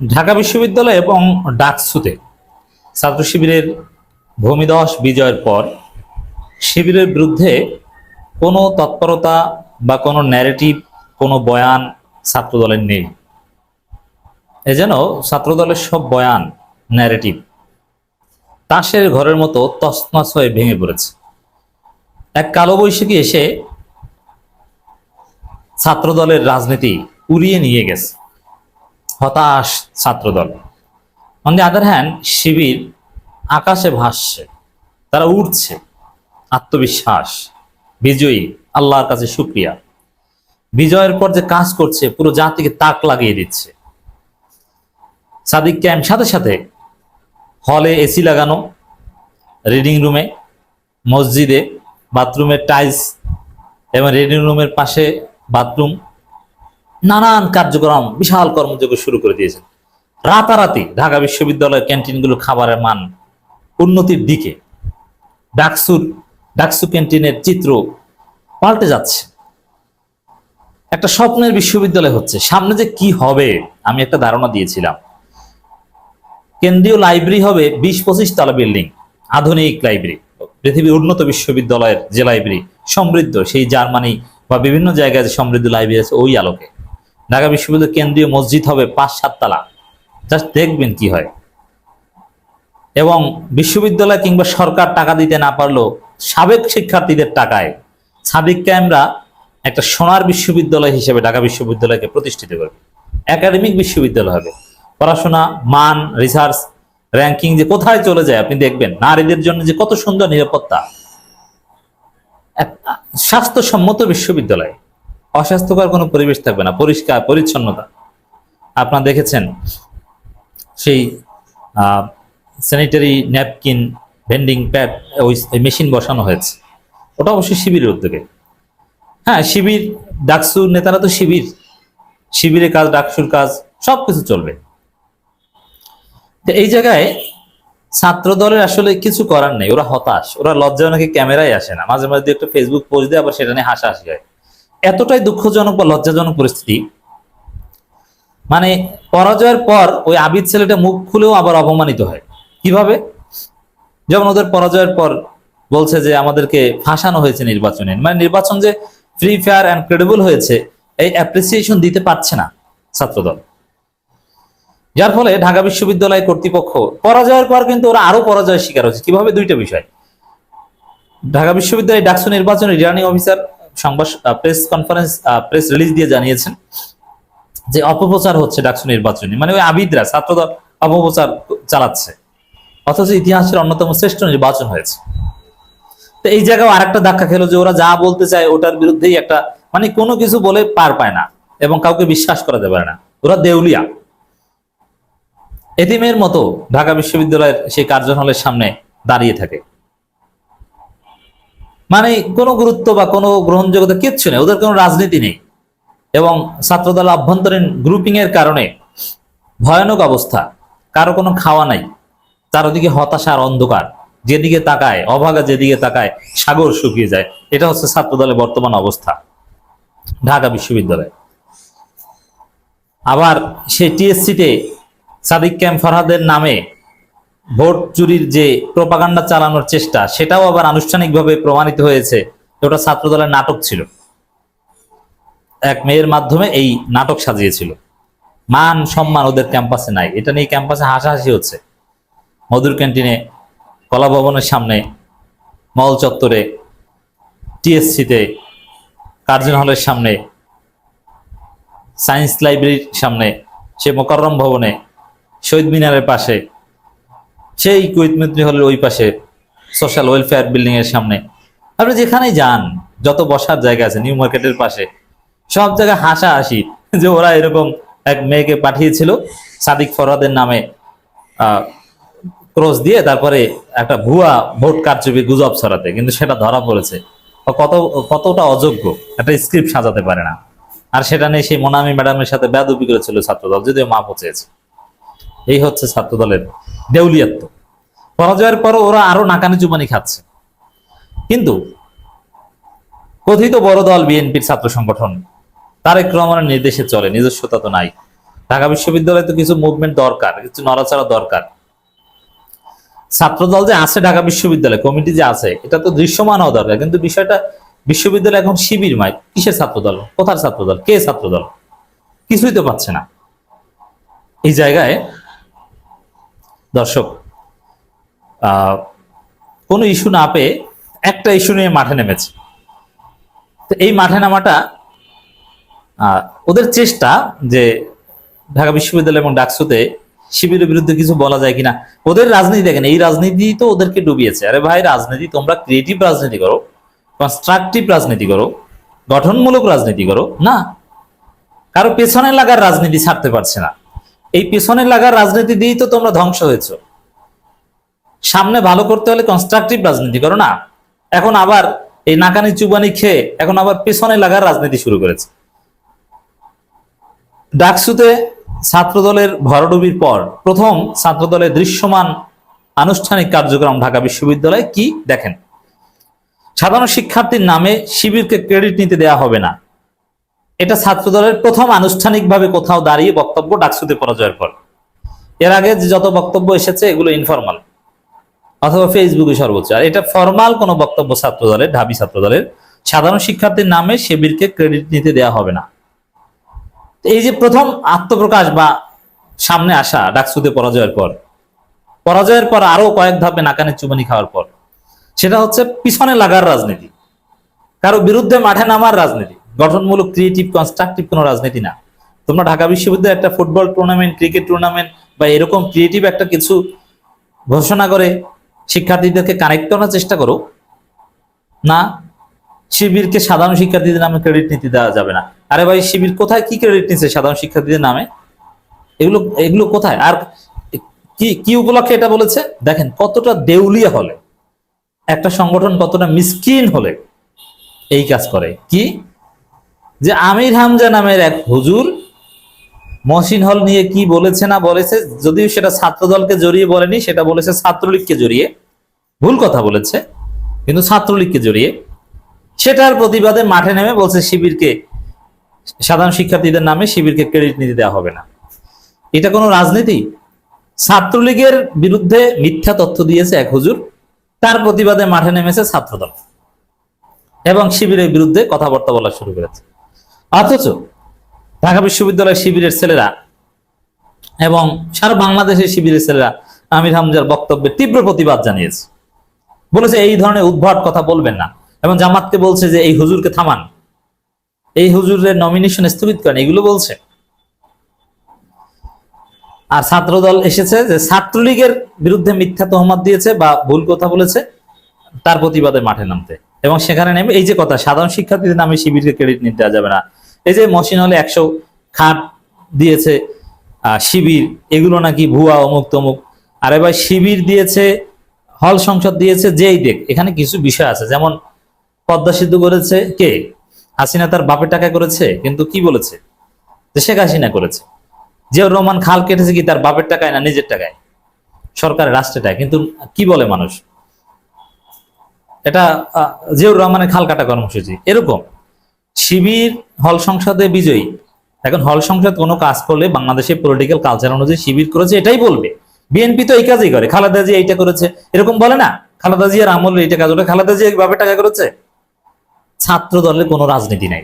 ঢাকা বিশ্ববিদ্যালয় এবং ডাকসুতে ছাত্র শিবিরের ভূমিদশ বিজয়ের পর শিবিরের বিরুদ্ধে কোনো তৎপরতা বা কোনো ন্যারেটিভ কোনো বয়ান ছাত্রদলের নেই। এ যেন ছাত্রদলের সব বয়ান ন্যারেটিভ তাসের ঘরের মতো তছনছ হয়ে ভেঙে পড়েছে। এক কালো বৈশাখী এসে ছাত্রদলের রাজনীতি উড়িয়ে নিয়ে গেছে। হতাশ Chhatradal. On the other hand Shibir আকাশে ভাসছে, তারা উঠছে আত্মবিশ্বাস, বিজয়ী, আল্লাহর কাছে শুক্রিয়া বিজয়ের পর যে কাজ করছে, পুরো জাতিকে তাক লাগিয়ে দিচ্ছে। সাদিক ক্যাম্প সাথে সাথে হলে এসি লাগানো রিডিং রুমে মসজিদে বাথরুমের টাইলস এবং রিডিং রুমের পাশে বাথরুম নানান কার্যক্রম, বিশাল কর্মযোগ্য শুরু করে দিয়েছেন রাতারাতি ঢাকা বিশ্ববিদ্যালয়ের ক্যান্টিনগুলো খাবারের মান উন্নতির দিকে ডাকসুর, ডাকসু ক্যান্টিনের চিত্র পাল্টে যাচ্ছে। একটা স্বপ্নের বিশ্ববিদ্যালয় হচ্ছে, সামনে যে কি হবে, আমি একটা ধারণা দিয়েছিলাম। কেন্দ্রীয় লাইব্রেরি হবে বিশ পঁচিশ তলা বিল্ডিং, আধুনিক লাইব্রেরি। পৃথিবীর উন্নত বিশ্ববিদ্যালয়ের যে লাইব্রেরি, সমৃদ্ধ, সেই জার্মানি বা বিভিন্ন জায়গায় যে সমৃদ্ধ লাইব্রেরি আছে, ওই আলোকে। ঢাকা বিশ্ববিদ্যালয় কেন্দ্রীয় মসজিদ হবে পাঁচ সাততলা। জাস্ট দেখবেন কি হয়। এবং বিশ্ববিদ্যালয় কিংবা সরকার টাকা দিতে না পারলেও সাবেক শিক্ষার্থীদের টাকায় সাদিক ক্যামরা একটা সোনার বিশ্ববিদ্যালয় হিসেবে ঢাকা বিশ্ববিদ্যালয়কে প্রতিষ্ঠিত করবে। একাডেমিক বিশ্ববিদ্যালয় হবে। পড়াশোনা, মান রিসার্চ র্যাঙ্কিং যে কোথায় চলে যায় আপনি দেখবেন। নারীদের জন্য যে কত সুন্দর নিরাপত্তা। স্বাস্থ্যসম্মত বিশ্ববিদ্যালয়। অস্বাস্থ্যকর কোনো পরিবেশ থাকবে না, পরিষ্কার, পরিচ্ছন্নতা। আপনারা দেখেছেন সেই স্যানিটারি ন্যাপকিন ভেন্ডিং প্যাড ওই মেশিন বসানো হয়েছে। ওটা অবশ্যই শিবিরের উদ্যোগে। হ্যাঁ শিবির, ডাকসু নেতারা তো শিবির। শিবিরের কাজ, ডাকসুর কাজ সব কিছু চলবে। তো এই জায়গায় ছাত্র দলের আসলে কিছু করার নেই, ওরা হতাশ। ওরা লজ্জা নাকি ক্যামেরায় আসে না। মাঝে মাঝে একটা ফেসবুক পোস্ট দেয়, আবার সেটা নিয়ে হাসা হাসাহাসি হয়। এতটাই দুঃখজনক বা লজ্জাজনক পরিস্থিতি। মানে পরাজয়ের পর ওই আবিদ ছেলেটা মুখ খুলেও আবার অপমানিত হয়। কীভাবে? যেমন ওদের পরাজয়ের পর বলছে যে আমাদেরকে ফাঁসানো হয়েছে নির্বাচনে। মানে নির্বাচন যে ফ্রি ফায়ার অ্যান্ড ক্রেডিবল হয়েছে, এই অ্যাপ্রিসিয়েশন দিতে পারছে না ছাত্রদল। যার ফলে ঢাকা বিশ্ববিদ্যালয় কর্তৃপক্ষ, পরাজয়ের পর কিন্তু ওরা আরও পরাজয়ের শিকার হচ্ছে কীভাবে? দুইটা বিষয়। ঢাকা বিশ্ববিদ্যালয় ডাকসু নির্বাচনে রিটার্নিং অফিসার সংবাদ প্রেস কনফারেন্স প্রেস রিলিজ দিয়ে জানিয়েছেন যে অপপ্রচার হচ্ছে ডাকসু নির্বাচনে। মানে ওই আবিদরা, ছাত্রদল অপপ্রচার চালাচ্ছে। অথচ ইতিহাসের অন্যতম শ্রেষ্ঠ নির্বাচন হয়েছে। তো এই জায়গায় আরেকটা ধাক্কা খেলো যে ওরা যা বলতে চায় ওটার বিরুদ্ধেই একটা মানে কোনো কিছু বলে পার পায় না এবং কাউকে বিশ্বাস করাতে পারে না। ওরা দেউলিয়া। এতিমের মতো ঢাকা বিশ্ববিদ্যালয়ের সেই কার্যালয়ের সামনে দাঁড়িয়ে থাকে। মানে কোনো গুরুত্ব বা কোনো গ্রহণযোগ্যতা কিচ্ছু নেই, ওদের কোনো রাজনীতি নেই। এবং ছাত্রদল আভ্যন্তরীণ গ্রুপিং এর কারণে ভয়ানক অবস্থা, কারও কোনো খাওয়া নাই, চারদিকে হতাশা আর অন্ধকার, যেদিকে তাকায়, অভাগা যেদিকে তাকায়, সাগর শুকিয়ে যায়। এটা হচ্ছে ছাত্রদলের বর্তমান অবস্থা, ঢাকা বিশ্ববিদ্যালয়। আবার সেই টিএসসিতে সাদিক ক্যাম্প ফরহাদের নামে ভোট চুরির যে প্রপাগান্ডা চালানোর চেষ্টা, সেটাও আবার আনুষ্ঠানিকভাবে প্রমাণিত হয়েছে। ওটা ছাত্রদলের নাটক ছিল। এক মেয়ের মাধ্যমে এই নাটক সাজিয়েছিল। মান, সম্মান ওদের ক্যাম্পাসে নাই। এটা নিয়ে ক্যাম্পাসে হাসাহাসি হচ্ছে। মধুর ক্যান্টিনে কলা ভবনের সামনে, মল চত্বরে, টিএসসিতে, কার্জন হলের সামনে, সায়েন্স লাইব্রেরির সামনে, সে মোকাররম ভবনে, শহীদ মিনারের পাশে সেই কুইত মিত্রি হলের ওই পাশে সোশ্যাল ওয়েলফেয়ার বিল্ডিং এর সামনে। আপনি যেখানেই যান, যত বসার জায়গা আছে নিউ মার্কেটের পাশে, সব জায়গায় হাসা হাসি যে ওরা এরকম এক মেয়েকে পাঠিয়েছিল সাদিক ফরহাদের নামে ক্রস দিয়ে তারপরে একটা ভুয়া ভোট কারচুপি গুজব ছড়াতে, কিন্তু সেটা ধরা পড়েছে। কত, কতটা অযোগ্য, একটা স্ক্রিপ্ট সাজাতে পারে না। আর সেটা নিয়ে সেই মোনামি ম্যাডামের সাথে বেদবি করেছিল ছাত্রদল, যদিও মা পচেছে। এই হচ্ছে ছাত্রদলের দেউলিয়াত্ব। পরাজয়ের পরও ওরা আরও নাকানি চুপানি খাচ্ছে। কিন্তু কথিত বড় দল বিএনপির ছাত্র সংগঠন তারেক রহমানের নির্দেশে চলে, নিজস্বতা তো নাই। ঢাকা বিশ্ববিদ্যালয়ে তো কিছু মুভমেন্ট দরকার, কিছু নড়াচড়া দরকার। ছাত্রদল যে আছে ঢাকা বিশ্ববিদ্যালয় কমিটি যে আছে, এটা তো দৃশ্যমান হওয়া দরকার। কিন্তু বিষয়টা, বিশ্ববিদ্যালয় এখন শিবির মায় কিসের ছাত্র দল কোথার ছাত্র দল কে ছাত্র দল কিছুই তো পাচ্ছে না। এই জায়গায় দর্শক কোনো ইস্যু না পেয়ে একটা ইস্যু নিয়ে মাঠে নেমেছে। তো এই মাঠে নামাটা ওদের চেষ্টা যে ঢাকা বিশ্ববিদ্যালয় এবং ডাকসুতে শিবিরের বিরুদ্ধে কিছু বলা যায় কিনা, ওদের রাজনীতি দেখেন, এই রাজনীতি তো ওদেরকে ডুবিয়েছে। আরে ভাই, রাজনীতি, তোমরা ক্রিয়েটিভ রাজনীতি করো কনস্ট্রাকটিভ রাজনীতি করো, গঠনমূলক রাজনীতি করো, না। কারও পেছনে লাগার রাজনীতি ছাড়তে পারছে না। এই পেছনে লাগার রাজনীতি দিয়েই তো তোমরা ধ্বংস হয়েছো। সামনে ভালো করতে হলে কনস্ট্রাকটিভ রাজনীতি করো না। এখন আবার এই নাকানি চুবানি খেয়ে এখন আবার পেছনে লাগার রাজনীতি শুরু করেছে। ডাকসুতে ছাত্রদলের ভরডুবির পর প্রথম ছাত্রদলের দৃশ্যমান আনুষ্ঠানিক কার্যক্রম ঢাকা বিশ্ববিদ্যালয়ে কি? দেখেন। সাধারণ শিক্ষার্থীর নামে শিবিরকে ক্রেডিট নিতে দেওয়া হবে না। এটা ছাত্রদলের প্রথম আনুষ্ঠানিকভাবে কোথাও দাঁড়িয়ে বক্তব্য ডাকসুতে পরাজয়ের পর। এর আগে যত বক্তব্য এসেছে, এগুলো ইনফরমাল অথবা ফেসবুকে সর্বোচ্চ। আর এটা ফরমাল কোনো বক্তব্য ছাত্রদলের, ঢাবি ছাত্রদলের। সাধারণ শিক্ষার্থীর নামে শিবিরকে ক্রেডিট নিতে দেওয়া হবে না। এই যে প্রথম আত্মপ্রকাশ বা সামনে আসা ডাকসুতে পরাজয়ের পর পরাজয়ের পর আরও কয়েক ধাপে নাকানে চুবানি খাওয়ার পর, সেটা হচ্ছে পিছনে লাগার রাজনীতি। কারও বিরুদ্ধে মাঠে নামার রাজনীতি। গঠনমূলক ক্রিয়েটিভ কনস্ট্রাকটিভ কোনো রাজনীতি না। তোমরা ঢাকা বিশ্ববিদ্যালয়ে একটা ফুটবল টুর্নামেন্ট ক্রিকেট টুর্নামেন্ট বা এরকম ক্রিয়েটিভ একটা কিছু ঘোষণা করে শিক্ষার্থীদেরকে কানেক্ট করার চেষ্টা করো, না শিবিরকে সাধারণ শিক্ষার্থীদের নামে ক্রেডিট নিতে দেওয়া যাবে না। আরে ভাই, শিবির কোথায়? কি ক্রেডিট নিচ্ছে সাধারণ শিক্ষার্থীদের নামে? এগুলো এগুলো কোথায়? আর কি কি উপলক্ষে এটা বলেছে? দেখেন, কতটা দেউলিয়া হলে, একটা সংগঠন কতটা মিসকিন হলে এই কাজ করে। কি? যে আমির হামজা নামের এক হুজুর মহসিন হল নিয়ে কি বলেছে না বলেছে, যদিও সেটা ছাত্রদলকে জড়িয়ে বলেনি, সেটা বলেছে ছাত্রলীগকে জড়িয়ে। ভুল কথা বলেছে, কিন্তু ছাত্রলীগকে জড়িয়ে। সেটার প্রতিবাদে মাঠে নেমে বলছে, শিবিরকে, সাধারণ শিক্ষার্থীদের নামে শিবিরকে ক্রেডিট নিতে দেওয়া হবে না। এটা কোনো রাজনীতি? ছাত্রলীগের বিরুদ্ধে মিথ্যা তথ্য দিয়েছে এক হুজুর, তার প্রতিবাদে মাঠে নেমেছে ছাত্রদল। এবং শিবিরের বিরুদ্ধে কথাবার্তা বলা শুরু করেছে। অথচ ঢাকা বিশ্ববিদ্যালয়ের শিবিরের ছেলেরা এবং সারা বাংলাদেশের শিবিরের ছেলেরা আমির হামজার বক্তব্যে তীব্র প্রতিবাদ জানিয়েছে। বলেছে, এই ধরনের উদ্ভট কথা বলবেন না। এবং জামাতকে বলছে যে, এই হুজুরকে থামান। এই হুজুরের নমিনেশন স্থগিত করেন, এগুলো বলছে। আর ছাত্রদল এসেছে যে, ছাত্রলীগের বিরুদ্ধে মিথ্যা তহমত দিয়েছে বা ভুল কথা বলেছে, তার প্রতিবাদে মাঠে নামতে। এবং সেখানে নেমে এই যে কথা, সাধারণ শিক্ষার্থীদের নামে শিবিরকে ক্রেডিট নিতে দেওয়া যাবে না। এই যে মসিন হলে একশো খাট দিয়েছে শিবির, এগুলো নাকি ভুয়া অমুক তমুক আর এবার শিবির দিয়েছে, হল সংসদ দিয়েছে, যেই দেখ, এখানে কিছু বিষয় আছে। যেমন পদ্মা সেতু করেছে কে? হাসিনা তার বাপের টাকা করেছে, কিন্তু কি বলেছে? যে শেখ হাসিনা করেছে। জিয়াউর রহমান খাল কেটেছে কি তার বাপের টাকায় না নিজের টাকায়? সরকারের রাষ্ট্রেটায় কিন্তু কি বলে মানুষ? এটা জিয়াউর রহমানের খাল কাটা কর্মসূচি। এরকম। শিবির, হল সংসদে বিজয়ী। এখন হল সংসদ কোনো কাজ করলে বাংলাদেশের পলিটিক্যাল কালচার অনুযায়ী শিবির করেছে, এটাই বলবে। বিএনপি তো এই কাজই করে। খালেদা জিয়া এইটা করেছে। এরকম বলে না, খালেদা জিয়ার আমল এইটা কাজ করে। খালেদা জিয়া এইভাবে টাকা করেছে? ছাত্র দলের কোনো রাজনীতি নাই।